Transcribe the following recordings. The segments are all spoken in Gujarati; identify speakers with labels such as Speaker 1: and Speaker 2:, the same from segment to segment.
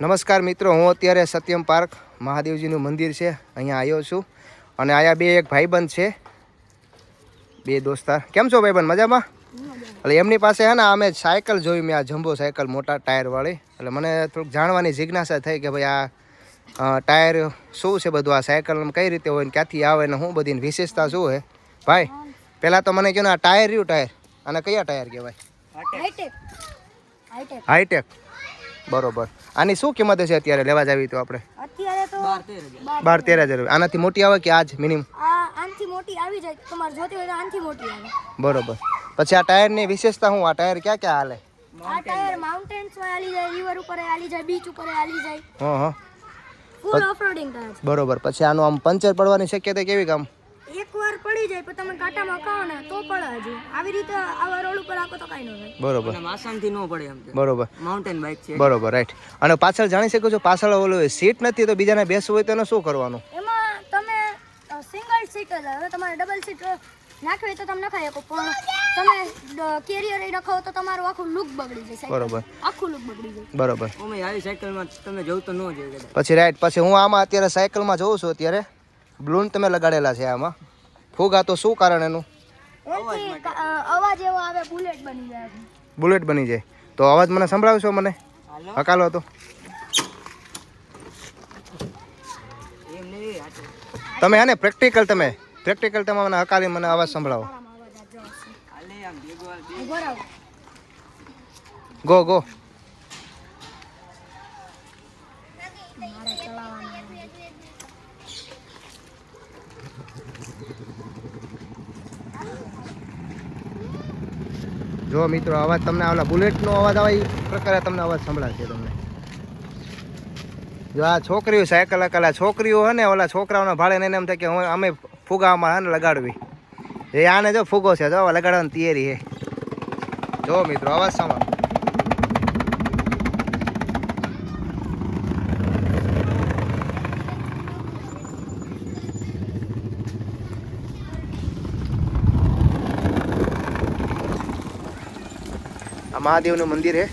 Speaker 1: નમસ્કાર મિત્રો હું અત્યારે સત્યમ પાર્ક મહાદેવજીનું મંદિર છે. અહીંયા આવ્યો છું અને આયા બે એક ભાઈબંધ છે. બે દોસ્તાર કેમ છો ભાઈબંધ? મજામાં? એટલે એમની પાસે હે ને અમે સાયકલ જોઈ મેં આ જમ્બો સાયકલ મોટા ટાયરવાળી એટલે મને થોડુંક જાણવાની જિજ્ઞાસા થઈ કે ભાઈ આ ટાયર શું છે બધું? આ સાયકલ કઈ રીતે હોય ને ક્યાંથી આવે ને શું બધી વિશેષતા શું છે ભાઈ પહેલાં તો મને કહો ને આ ટાયર રહ્યું ટાયર? અને કયા ટાયર કહેવાય?
Speaker 2: Hi tech hi tech.
Speaker 1: Hi tech. બરોબર. આની શું કિંમત છે અત્યારે? લેવા જાવી તો આપણે.
Speaker 2: અત્યારે તો બાર
Speaker 1: તેર હજાર. રૂપિયા. આનાથી મોટી આવે કે આજ મિનિમમ
Speaker 2: આ મોટી આવી જાય. તમારે જોતી હોય તો આનથી મોટી આવે.
Speaker 1: બરોબર. પછી આ ટાયરની વિશેષતા હું આ ટાયર ક્યાં ક્યાં હાલે?
Speaker 2: આ ટાયર માઉન્ટેન્સમાં હાલી જાય રિવર ઉપર હાલી જાય બીચ ઉપર હાલી જાય.
Speaker 1: હં હં.
Speaker 2: ફૂલ ઓફરોડિંગ ટાયર
Speaker 1: બરોબર. પછી આનું આમ પંચર પડવાની શક્યતા કેવી કામ?
Speaker 2: પડી જાય પણ તમે કાંટામાં ખાઓ ને તો પડે હજી. આવી રીતે આવા રોડ ઉપર આખો તો કાંઈ ન થાય
Speaker 1: બરોબર.
Speaker 3: આસાનથી ન પડે એમ
Speaker 1: બરોબર.
Speaker 3: માઉન્ટેન બાઇક છે.
Speaker 1: બરોબર રાઈટ અને પાછળ જાણી શકો છો પાછળ ઓલું સીટ નથી તો બીજાને બેસવું હોય તો એને શું કરવાનું?
Speaker 2: એમાં તમે સિંગલ સીટ જ હવે તમારે ડબલ સીટ નાખવી તો તમે નખાઈ શકો પણ તમે કેરિયર એ નખાવો તો તમારું આખું લુક બગડી જશે.
Speaker 1: બરોબર.
Speaker 2: આખું લુક બગડી જશે.
Speaker 1: બરોબર.
Speaker 3: ઓમે આવી સાયકલમાં તમે જવું તો ન જોઈએ
Speaker 1: પછી રાઈટ પછી હું આમાં અત્યારે સાયકલમાં જોઉં છું અત્યારે. બ્લૂન તમે લગાડેલા છે આમાં. ફૂગા તો શું કારણ એનું?
Speaker 2: અવાજ એવો આવે બુલેટ બની જાય
Speaker 1: બુલેટ બની જાય. તો અવાજ મને સંભળાવશો મને? હકાલો તો. તમે હે પ્રેક્ટિકલ તમે પ્રેક્ટિકલ તમે મને હકાલી મને અવાજ સંભળાવો. Go go. જો મિત્રો, અવાજ તમને ઓલા બુલેટનો અવાજ આવે, એ પ્રકારે તમને અવાજ સંભળાશે તમને. જો આ છોકરીઓ સાયકલ અકલ છોકરીઓ હે ને, ઓલા છોકરાઓના ભાડે ને એમ થાય કે હું, અમે ફુગાવામાં હે ને લગાડવી. એ આને જો ફુગો છે, જો લગાડવાની તૈયારી છે. જો મિત્રો, અવાજ સાંભળો આ મહાદેવનું મંદિર છે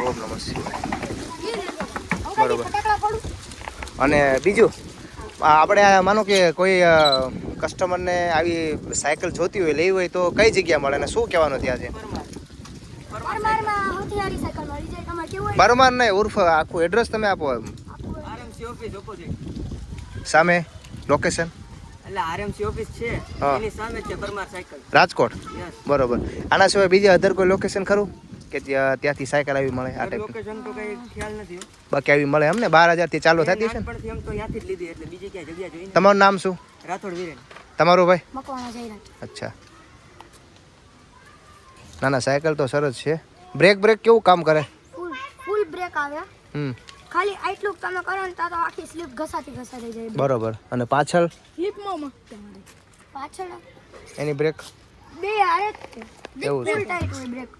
Speaker 1: ઓમ નમઃ શિવાય. બરોબર. અને બીજું આપણે માનો કે કોઈ કસ્ટમરને આવી સાયકલ જોતી હોય લેવી હોય તો કઈ જગ્યા મળે અને શું કહેવાનું ત્યાં છે? પરમાર નહીં ઉર્ફ આખું એડ્રેસ તમે આપો સામે લોકેશન રાજકોટ? બરોબર. આના સિવાય બીજી અધર કોઈ લોકેશન ખરું? કે ત્યાં ત્યાંથી સાયકલ આવી મળે આ ટાઈપ
Speaker 3: લોકેશન તો કઈ ખ્યાલ નથી
Speaker 1: બાકી આવી મળે એમ ને બાર હજારથી ચાલુ થતી છે ને
Speaker 3: એમ તો ત્યાંથી જ લીધી એટલે બીજી ક્યાંય જગ્યા જોઈ
Speaker 1: તમારું નામ શું?
Speaker 3: રાઠોડ વીરેન.
Speaker 1: તમારું ભાઈ? અચ્છા. ના ના સાયકલ તો સરસ છે. બ્રેક બ્રેક કેવું કામ કરે?
Speaker 2: ફૂલ ફૂલ બ્રેક આવ્યા
Speaker 1: હમ.
Speaker 2: ખાલી આટલું તમે કરો ને તો આખી સ્લીપ ઘસાતી ઘસાતી જાય.
Speaker 1: બરોબર. અને પાછળ?
Speaker 2: સ્લીપમાં તમારે. પાછળ?
Speaker 1: એની બ્રેક
Speaker 2: બે હારે છે.
Speaker 1: એવું
Speaker 2: ફૂલ ટાઈટ હોય બ્રેક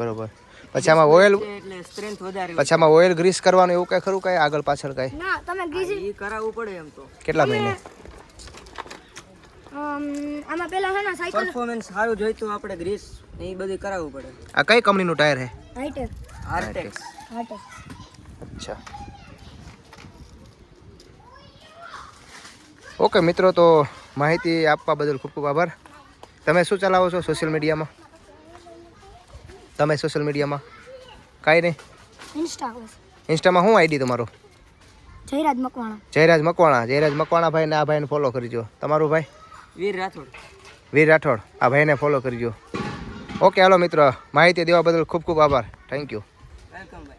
Speaker 1: બરોબર. પછી આમાં ઓઇલ
Speaker 3: એટલે સ્ટ્રેન્થ વધારે
Speaker 1: પછી આમાં ઓઇલ ગ્રીસ કરવાનું એવું કઈ ખરું કઈ આગળ પાછળ કઈ?
Speaker 2: ના તમે ગ્રીસ
Speaker 3: ઈ કરાવવું પડે એમ તો.
Speaker 1: કેટલા મહિને?
Speaker 2: આમાં પેલા છે ને સાયકલ
Speaker 3: પરફોર્મન્સ સારું જોઈતું આપણે ગ્રીસ એ બધી કરાવવું પડે.
Speaker 1: આ કઈ કંપનીનું ટાયર છે?
Speaker 2: હાઈટેક
Speaker 3: આર્ટેક્સ
Speaker 1: અચ્છા. ઓકે મિત્રો તો માહિતી આપવા બદલ ખૂબ ખૂબ આભાર. તમે શું ચલાવો છો સોશિયલ મીડિયામાં તમે સોશિયલ મીડિયામાં કાંઈ નહીં.
Speaker 2: ઇન્સ્ટા
Speaker 1: ઇન્સ્ટામાં શું આઈડી તમારો?
Speaker 2: જયરાજ મકવાણા.
Speaker 1: જયરાજ મકવાણા. જયરાજ મકવાણા ભાઈને આ ભાઈને ફોલો કરજો. તમારું ભાઈ?
Speaker 3: વીર રાઠોડ.
Speaker 1: વીર રાઠોડ. આ ભાઈને ફોલો કરજો. ઓકે હાલો મિત્રો. માહિતી દેવા બદલ ખૂબ ખૂબ આભાર. Thank you